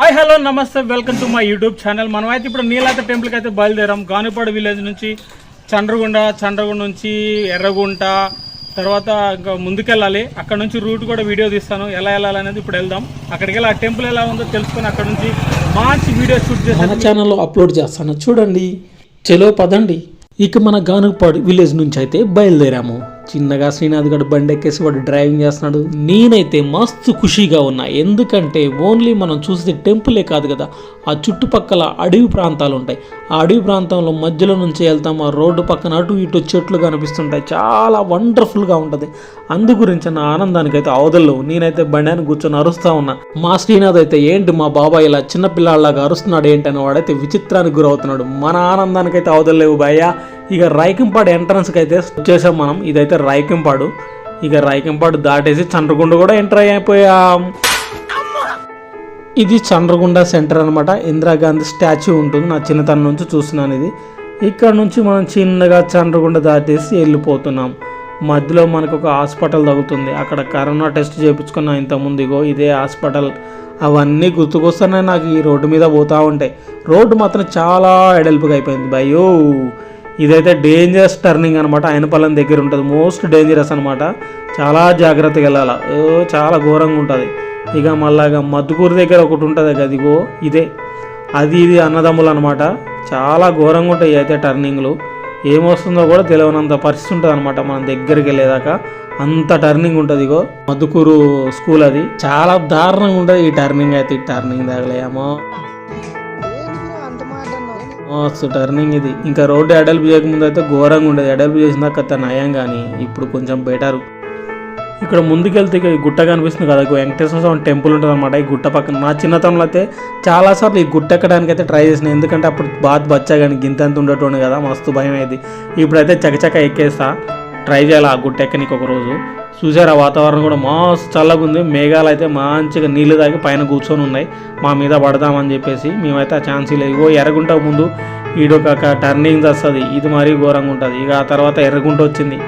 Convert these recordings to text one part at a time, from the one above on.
Hi hello నమస్తే welcome to my YouTube channel మనం అయితే ఇప్పుడు నీలాత టెంపుల్కి అయితే బయలుదేరాం. గానిపాడు విలేజ్ నుంచి చండ్రగుండ చండ్రగుండ నుంచి ఎర్రగుంట తర్వాత ఇంకా ముందుకెళ్ళాలి. అక్కడ నుంచి రూట్ కూడా వీడియో తీస్తాను. ఎలా వెళ్ళాలి అనేది ఇప్పుడు వెళ్దాం. అక్కడికి వెళ్ళి ఆ టెంపుల్ ఎలా ఉందో తెలుసుకొని అక్కడ నుంచి మంచి వీడియో షూట్ చేసి మన ఛానల్లో అప్లోడ్ చేస్తాను. చూడండి. చలో పదండి. ఇక మన గానుగపాడు విలేజ్ నుంచి అయితే బయలుదేరాము. చిన్నగా శ్రీనాథ్ గడు బండి ఎక్కేసి వాడు డ్రైవింగ్ చేస్తున్నాడు. నేనైతే మస్తు ఖుషీగా ఉన్నా. ఎందుకంటే ఓన్లీ మనం చూసేది టెంపులే కాదు కదా. ఆ చుట్టుపక్కల అడవి ప్రాంతాలు ఉంటాయి ఆ అడవి ప్రాంతంలో మధ్యలో నుంచి వెళ్తాం ఆ రోడ్డు పక్కన అటు ఇటు చెట్లు కనిపిస్తుంటాయి. చాలా వండర్ఫుల్గా ఉంటుంది. అందు గురించి నా ఆనందానికి అయితే అవదల్లో నేనైతే బండాన్ని కూర్చొని అరుస్తా ఉన్నా. మా శ్రీనాథ్ అయితే ఏంటి మా బాబాయ్ ఇలా చిన్నపిల్లాళ్ళలాగా అరుస్తున్నాడు ఏంటి అని వాడైతే విచిత్రానికి గురవుతున్నాడు. మన ఆనందానికి అయితే అవదలేవు భయ్యా. ఇక రైకింపాడు ఎంట్రన్స్కి అయితే వచ్చేసాం మనం. ఇదైతే రైకింపాడు. ఇక రైకింపాడు దాటేసి చంద్రగుండ కూడా ఎంటర్ అయిపోయాం ఇది చంద్రగుండ సెంటర్ అనమాట ఇందిరాగాంధీ స్టాచ్యూ ఉంటుంది. నా చిన్నతనం నుంచి చూస్తున్నాను ఇది. ఇక్కడ నుంచి మనం చిన్నగా చంద్రగుండ దాటేసి వెళ్ళిపోతున్నాం. మధ్యలో మనకు ఒక హాస్పిటల్ తగ్గుతుంది అక్కడ కరోనా టెస్ట్ చేయించుకున్న ఇంతకుముందు. ఇగో ఇదే హాస్పిటల్. అవన్నీ గుర్తుకొస్తున్నాయి నాకు. ఈ రోడ్డు మీద పోతూ ఉంటాయి రోడ్డు మాత్రం చాలా ఎడల్పుగా అయిపోయింది. భయో ఇదైతే డేంజరస్ టర్నింగ్ అనమాట ఆయనపల్లం దగ్గర ఉంటుంది. మోస్ట్ డేంజరస్ అనమాట చాలా జాగ్రత్తగా వెళ్ళాలి? ఓ చాలా ఘోరంగా ఉంటుంది. ఇక మళ్ళీ ఇక మద్దుకూరు దగ్గర ఒకటి ఉంటుంది కదా ఇదే. అది ఇది అన్నదమ్ములు అనమాట చాలా ఘోరంగా ఉంటాయి అయితే టర్నింగ్లు. ఏమొస్తుందో కూడా తెలియనంత పరిస్థితి ఉంటుంది అనమాట మనం దగ్గరికి వెళ్ళేదాకా. అంత టర్నింగ్ ఉంటుంది ఇగో. మధుకూరు స్కూల్ అది. చాలా దారుణంగా ఉంటుంది ఈ టర్నింగ్ అయితే ఈ టర్నింగ్ తగలేమో మస్తు టర్నింగ్ ఇది. ఇంకా రోడ్డు ఎడల్పు చేయకముందు అయితే ఘోరంగా ఉండేది. ఎడల్పు చేసినాక నయం కానీ ఇప్పుడు కొంచెం బెటర్. ఇక్కడ ముందుకెళ్తే ఈ గుట్ట కనిపిస్తుంది కదా వెంకటేశ్వర స్వామి టెంపుల్ ఉంటుంది అనమాట ఈ గుట్ట పక్కన నా చిన్నతనంలో అయితే చాలాసార్లు ఈ గుట్ట ఎక్కడానికి అయితే ట్రై చేసిన. ఎందుకంటే అప్పుడు బాత్ బచ్చా కానీ గింత ఎంత ఉండేటోండి కదా మస్తు భయం అయింది ఇప్పుడైతే చకచక ఎక్కేస్తా. ట్రై చేయాలి ఆ గుట్ట ఎక్కనికి ఒక రోజు. ఆ వాతావరణం కూడా మస్తు చల్లగా ఉంది. మేఘాలు అయితే మంచిగా నీళ్ళు తాగి పైన కూర్చొని ఉన్నాయి. మా మీద పడదామని చెప్పేసి మేమైతే ఆ ఛాన్స్ లేదు ఇగో ఎర్రగుంట ముందు ఈడొక టర్నింగ్ వస్తుంది ఇది మరీ ఘోరంగా ఉంటుంది. ఇక ఆ తర్వాత ఎర్రగుంట వచ్చింది.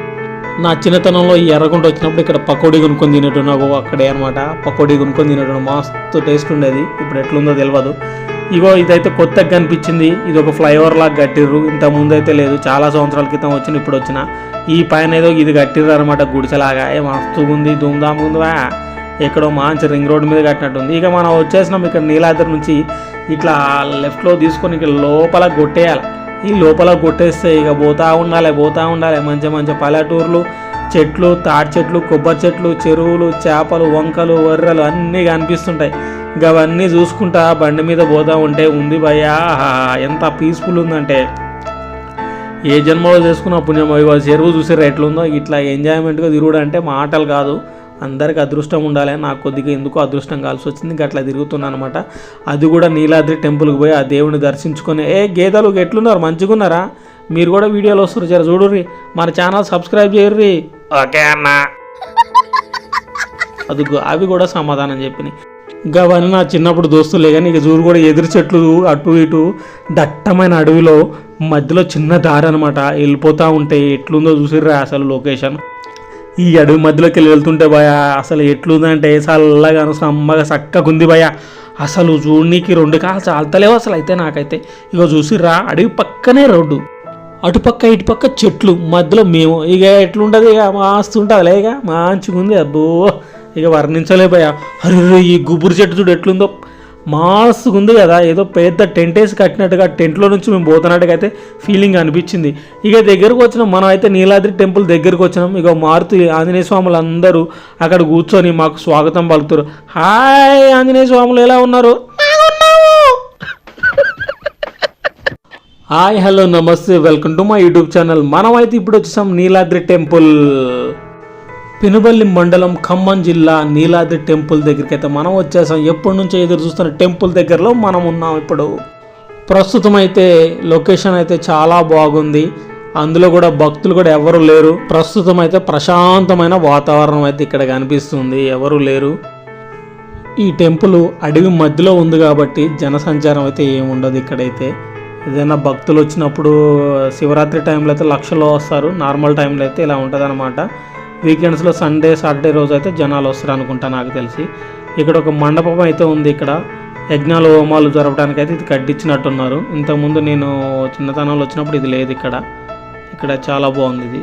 నా చిన్నతనంలో ఈ ఎర్రగుంట వచ్చినప్పుడు ఇక్కడ పకోడీ కొనుక్కొని తినేట్టున్నావు అక్కడే అనమాట పకోడీ కొనుక్కొని తినేట్టున్నా మస్తు టేస్ట్ ఉండేది. ఇప్పుడు ఎట్లుందో తెలియదు ఇగో ఇదైతే కొత్తగా కనిపించింది. ఇది ఒక ఫ్లైఓవర్ లాగా కట్టిర్రు. ఇంత ముందు అయితే లేదు. చాలా సంవత్సరాల క్రితం వచ్చిన ఇప్పుడు వచ్చిన. ఈ పైన ఏదో ఇది కట్టిర్రు అనమాట గుడిసెలాగా. ఏ మస్తు ఉంది ధూమ్ధామ్ ఉందివా ఎక్కడో మంచి రింగ్ రోడ్ మీద కట్టినట్టుంది. ఇక మనం వచ్చేసినాం ఇక్కడ నీలాద్రి నుంచి. ఇట్లా లెఫ్ట్లో తీసుకొని ఇక్కడ లోపల కొట్టేయాలి. ఈ లోపల కొట్టేస్తే ఇక పోతా ఉండాలి పోతా ఉండాలి. మంచి మంచి పల్లెటూర్లు చెట్లు తాటి చెట్లు కొబ్బరి చెట్లు చెరువులు చేపలు వంకలు వర్రెలు అన్నీ కనిపిస్తుంటాయి. ఇక అవన్నీ చూసుకుంటా బండి మీద పోతా ఉంటే ఉంది భయ్యా ఎంత పీస్ఫుల్ ఉందంటే. ఏ జన్మలో చేసుకున్న పుణ్యం ఇగో చెరువు చూసారా ఎట్లుందో ఇట్లా ఎంజాయ్మెంట్గా తిరుగుడు అంటే మాటలు కాదు. అందరికి అదృష్టం ఉండాలి. నాకు కొద్దిగా ఎందుకో అదృష్టం కావాల్సి వచ్చింది. ఇంకా అట్లా తిరుగుతున్నాను అనమాట అది కూడా నీలాద్రి టెంపుల్కి పోయి ఆ దేవుని దర్శించుకొని ఏ గేదెలు ఎట్లున్నారు మంచిగా ఉన్నారా మీరు కూడా వీడియోలు వస్తారు జర చూడుర్రి. మన ఛానల్ సబ్స్క్రైబ్ చేయర్రి. ఓకే అన్నా. అది అవి కూడా సమాధానం చెప్పినాయి. ఇంకా అవన్నీ నా చిన్నప్పుడు దోస్తులే కానీ ఇక చూడు కూడా ఎదురు చెట్లు అటు ఇటు దట్టమైన అడవిలో మధ్యలో చిన్న దారి అనమాట వెళ్ళిపోతూ ఉంటే ఎట్లుందో చూసిర్రా అసలు లొకేషన్ ఈ అడవి మధ్యలోకి వెళ్ళి వెళ్తుంటే భయ అసలు ఎట్లుందంటే చల్లగా సమ్మగా చక్కగా ఉంది భయ. అసలు చూడనీకి రెండు కాలు చాలతలేవు అసలు అయితే నాకైతే. ఇక చూసిర్రా అడవి పక్కనే రోడ్డు. అటుపక్క ఇటుపక్క చెట్లు. మధ్యలో మేము ఇక ఎట్లుంటుంది ఇక మస్తు ఉంటుందిలే ఇక మంచిగా ఉంది అబ్బో. ఇక వర్ణించలే భయ. అరే ఈ గుబురు చెట్టు చూడు ఎట్లుందో. మాస్తుగా ఉంది కదా. ఏదో పెద్ద టెంట్ వేసి కట్టినట్టుగా టెంట్లో నుంచి మేము పోతున్నట్టుగా అయితే ఫీలింగ్ అనిపించింది. ఇక దగ్గరకు వచ్చినాం. మనం అయితే నీలాద్రి టెంపుల్ దగ్గరకు వచ్చినాం. ఇక మారుతి ఆంజనేయ స్వాములు అందరూ అక్కడ కూర్చొని మాకు స్వాగతం పలుకుతారు. హాయ్ ఆంజనేయ స్వాములు ఎలా ఉన్నారు? హాయ్ హలో నమస్తే welcome to my YouTube channel. మనం అయితే ఇప్పుడు వచ్చేసాం నీలాద్రి టెంపుల్. పినుబల్లి మండలం ఖమ్మం జిల్లా నీలాద్రి టెంపుల్ దగ్గరికి అయితే మనం వచ్చేసాం. ఎప్పటి నుంచో ఎదురు చూస్తున్న టెంపుల్ దగ్గరలో మనం ఉన్నాం ఇప్పుడు. ప్రస్తుతం అయితే లొకేషన్ అయితే చాలా బాగుంది. అందులో కూడా భక్తులు కూడా ఎవరు లేరు. ప్రస్తుతం అయితే ప్రశాంతమైన వాతావరణం అయితే ఇక్కడ కనిపిస్తుంది. ఎవరు లేరు. ఈ టెంపుల్ అడవి మధ్యలో ఉంది కాబట్టి జనసంచారం అయితే ఏముండదు ఇక్కడైతే. ఏదైనా భక్తులు వచ్చినప్పుడు శివరాత్రి టైంలో అయితే లక్షలో వస్తారు. నార్మల్ టైంలో అయితే ఇలా ఉంటుంది వీకెండ్స్లో సండే సాటర్డే రోజు అయితే జనాలు వస్తారు అనుకుంటా నాకు తెలిసి. ఇక్కడ ఒక మండపం అయితే ఉంది ఇక్కడ. యజ్ఞాలు హోమాలు జరపడానికి అయితే ఇది కట్టించినట్టున్నారు. ఇంతకుముందు నేను చిన్నతనంలో వచ్చినప్పుడు ఇది లేదు ఇక్కడ. ఇక్కడ చాలా బాగుంది ఇది.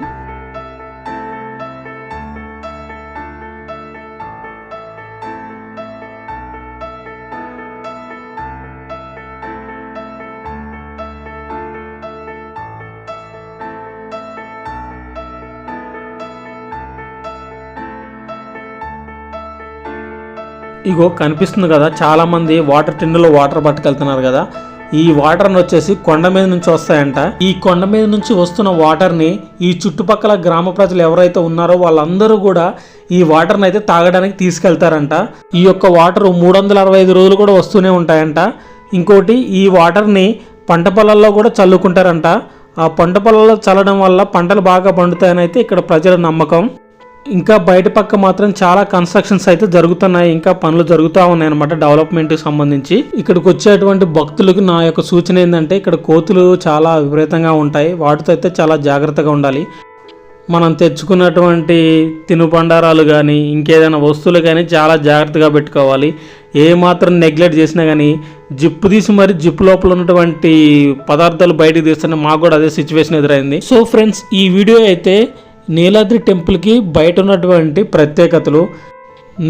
ఇగో కనిపిస్తుంది కదా చాలా మంది వాటర్ టిన్నులో వాటర్ పట్టుకెళ్తున్నారు కదా. ఈ వాటర్ని వచ్చేసి కొండ మీద నుంచి వస్తాయంట. ఈ కొండ మీద నుంచి వస్తున్న వాటర్ని ఈ చుట్టుపక్కల గ్రామ ప్రజలు ఎవరైతే ఉన్నారో వాళ్ళందరూ కూడా ఈ వాటర్ని అయితే తాగడానికి తీసుకెళ్తారంట. ఈ యొక్క వాటర్ మూడు వందల అరవై ఐదు రోజులు కూడా వస్తూనే ఉంటాయంట. ఇంకోటి ఈ వాటర్ని పంట పొలాల్లో కూడా చల్లుకుంటారంట. ఆ పంట పొలాల్లో చల్లడం వల్ల పంటలు బాగా పండుతాయని అయితే ఇక్కడ ప్రజల నమ్మకం. ఇంకా బయట పక్క మాత్రం చాలా కన్స్ట్రక్షన్స్ అయితే జరుగుతున్నాయి. ఇంకా పనులు జరుగుతూ ఉన్నాయి అనమాట డెవలప్మెంట్ సంబంధించి. ఇక్కడికి వచ్చేటువంటి భక్తులకు నా యొక్క సూచన ఏంటంటే ఇక్కడ కోతులు చాలా విపరీతంగా ఉంటాయి. వాటితో అయితే చాలా జాగ్రత్తగా ఉండాలి. మనం తెచ్చుకున్నటువంటి తినుబండారాలు కానీ ఇంకేదైనా వస్తువులు కానీ చాలా జాగ్రత్తగా పెట్టుకోవాలి. ఏ మాత్రం నెగ్లెక్ట్ చేసినా కానీ జిప్పు తీసి మరి జిప్పు లోపల ఉన్నటువంటి పదార్థాలు బయటకు తీస్తున్న మాకు కూడా అదే సిచ్యువేషన్ ఎదురైంది. సో ఫ్రెండ్స్ ఈ వీడియో అయితే నీలాద్రి టెంపుల్కి బయట ఉన్నటువంటి ప్రత్యేకతలు.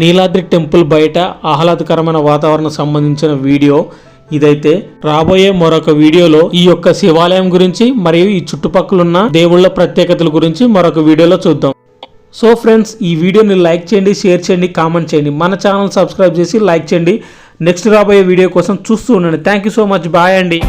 నీలాద్రి టెంపుల్ బయట ఆహ్లాదకరమైన వాతావరణం సంబంధించిన వీడియో. ఇదైతే రాబోయే మరొక వీడియోలో ఈ యొక్క శివాలయం గురించి మరియు ఈ చుట్టుపక్కల ఉన్న దేవుళ్ళ ప్రత్యేకతల గురించి మరొక వీడియోలో చూద్దాం. సో ఫ్రెండ్స్ ఈ వీడియోని లైక్ చేయండి షేర్ చేయండి కామెంట్ చేయండి. మన ఛానల్ సబ్స్క్రైబ్ చేసి లైక్ చేయండి. నెక్స్ట్ రాబోయే వీడియో కోసం చూస్తూ ఉండండి. Thank you so much. Bye అండి.